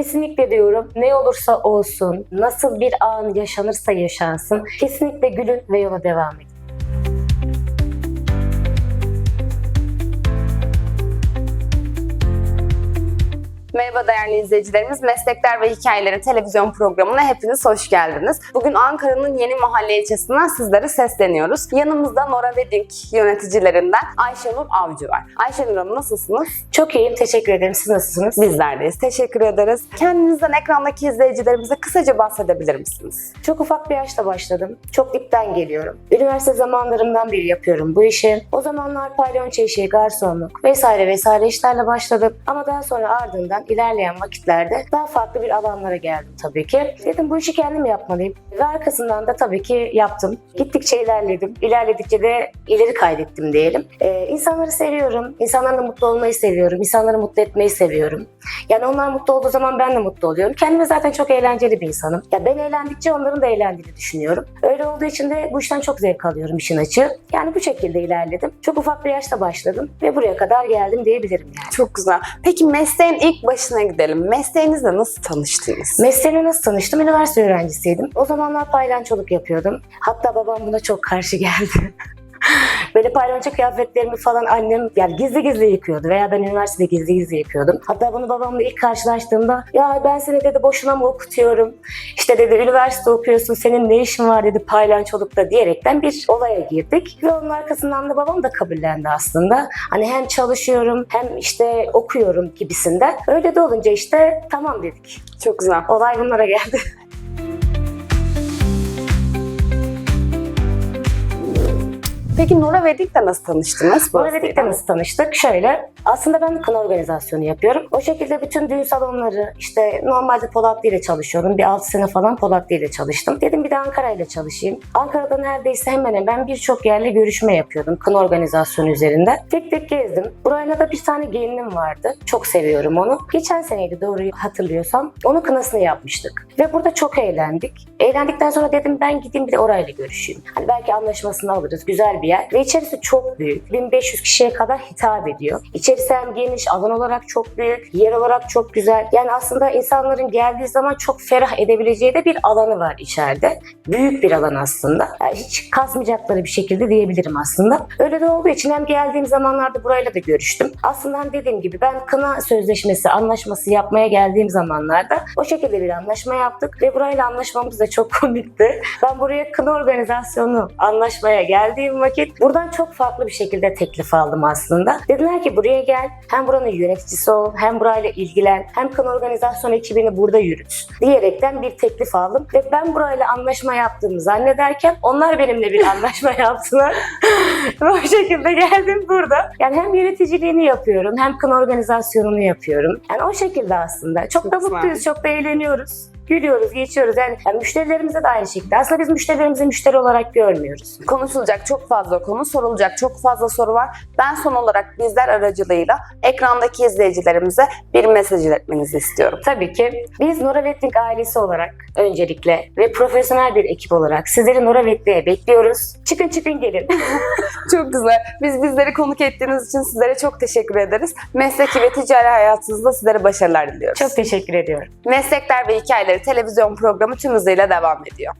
Kesinlikle diyorum ne olursa olsun, nasıl bir an yaşanırsa yaşansın, kesinlikle gülün ve yola devam edin. Merhaba değerli izleyicilerimiz. Meslekler ve Hikayeleri televizyon programına hepiniz hoş geldiniz. Bugün Ankara'nın yeni mahalle ilçesinden sizlere sesleniyoruz. Yanımızda Nora Wedding yöneticilerinden Ayşenur Avcı var. Ayşenur Hanım nasılsınız? Çok iyiyim, teşekkür ederim. Siz nasılsınız? Bizlerdeyiz. Teşekkür ederiz. Kendinizden ekrandaki izleyicilerimize kısaca bahsedebilir misiniz? Çok ufak bir yaşta başladım. Çok dipten geliyorum. Üniversite zamanlarımdan beri yapıyorum bu işi. O zamanlar palyonço işi, garsonluk vesaire vesaire işlerle başladım. Ama daha sonra ardından ilerleyen vakitlerde daha farklı bir alanlara geldim tabii ki. Dedim bu işi kendim yapmalıyım. Ve arkasından da tabii ki yaptım. Gittikçe ilerledim. İlerledikçe de ileri kaydettim diyelim. Ee, insanları seviyorum. İnsanlarla mutlu olmayı seviyorum. İnsanları mutlu etmeyi seviyorum. Yani onlar mutlu olduğu zaman ben de mutlu oluyorum. Kendime zaten çok eğlenceli bir insanım. Ya ben eğlendikçe onların da eğlendiğini düşünüyorum. Öyle olduğu için de bu işten çok zevk alıyorum işin açığı. Yani bu şekilde ilerledim. Çok ufak bir yaşta başladım ve buraya kadar geldim diyebilirim yani. Çok güzel. Peki mesleğin ilk başına gidelim. Mesleğinizle nasıl tanıştınız? Mesleğimle nasıl tanıştım? Üniversite öğrencisiydim. O zamanlar paylançoluk yapıyordum. Hatta babam buna çok karşı geldi. Böyle paylanço kıyafetlerimi falan annem yani gizli gizli yıkıyordu veya ben üniversitede gizli gizli yıkıyordum. Hatta bunu babamla ilk karşılaştığımda ya ben seni dedi boşuna mı okutuyorum? İşte dedi üniversite okuyorsun senin ne işin var dedi paylançolukta diyerekten bir olaya girdik. Ve onun arkasından da babam da kabullendi aslında. Hani hem çalışıyorum hem işte okuyorum gibisinden. Öyle de olunca işte tamam dedik. Çok güzel. Olay bunlara geldi. Peki Nora Wedding'le nasıl tanıştınız? Sonra Vedik'te nasıl tanıştık? Şöyle, aslında ben kına organizasyonu yapıyorum. O şekilde bütün düğün salonları, işte normalde Polatlı ile çalışıyorum. Bir 6 sene falan Polatlı ile çalıştım. Dedim bir de Ankara ile çalışayım. Ankara'da neredeyse hemen hemen birçok yerle görüşme yapıyordum kına organizasyonu üzerinde. Tek tek gezdim. Burayla da bir tane gelinim vardı. Çok seviyorum onu. Geçen seneydi doğru hatırlıyorsam. Onun kınasını yapmıştık. Ve burada çok eğlendik. Eğlendikten sonra dedim ben gideyim bir de orayla görüşeyim. Hani belki anlaşmasını alırız. Güzel bir yer. Ve içerisi çok büyük. 1500 kişiye kadar hitap ediyor. İçerisi hem geniş, alan olarak çok büyük, yer olarak çok güzel. Yani aslında insanların geldiği zaman çok ferah edebileceği de bir alanı var içeride. Büyük bir alan aslında. Yani hiç kasmayacakları bir şekilde diyebilirim aslında. Öyle de olduğu için hem geldiğim zamanlarda burayla da görüştüm. Aslında hani dediğim gibi ben kına sözleşmesi, anlaşması yapmaya geldiğim zamanlarda o şekilde bir anlaşma yaptık ve burayla anlaşmamız da çok komikti. Ben buraya kına organizasyonu anlaşmaya geldiğim vakit buradan çok farklı bir şekilde teklif aldım aslında. Dediler ki buraya gel, hem buranın yöneticisi ol, hem burayla ilgilen, hem kına organizasyon ekibini burada yürüt diyerekten bir teklif aldım ve ben burayla anlaşma yaptığımı zannederken onlar benimle bir anlaşma yaptılar. ve o şekilde geldim burada. Yani hem yöneticiliğini yapıyorum, hem kına organizasyonunu yapıyorum. Yani o şekilde aslında. Çok, Çok da mutluyuz, çok da eğleniyoruz. Gülüyoruz, geçiyoruz. Yani, yani müşterilerimize de aynı şekilde. Aslında biz müşterilerimizi müşteri olarak görmüyoruz. Konuşulacak çok fazla konu, sorulacak çok fazla soru var. Ben son olarak bizler aracılığıyla ekrandaki izleyicilerimize bir mesaj iletmenizi istiyorum. Tabii ki biz Nora Wedding ailesi olarak öncelikle ve profesyonel bir ekip olarak sizleri Nora Wedding'e bekliyoruz. Çıkın çıkın gelin. Çok güzel. Biz bizleri konuk ettiğiniz için sizlere çok teşekkür ederiz. Mesleki ve ticari hayatınızda sizlere başarılar diliyoruz. Çok teşekkür ediyorum. Meslekler ve Hikayeleri televizyon programı tüm hızıyla devam ediyor.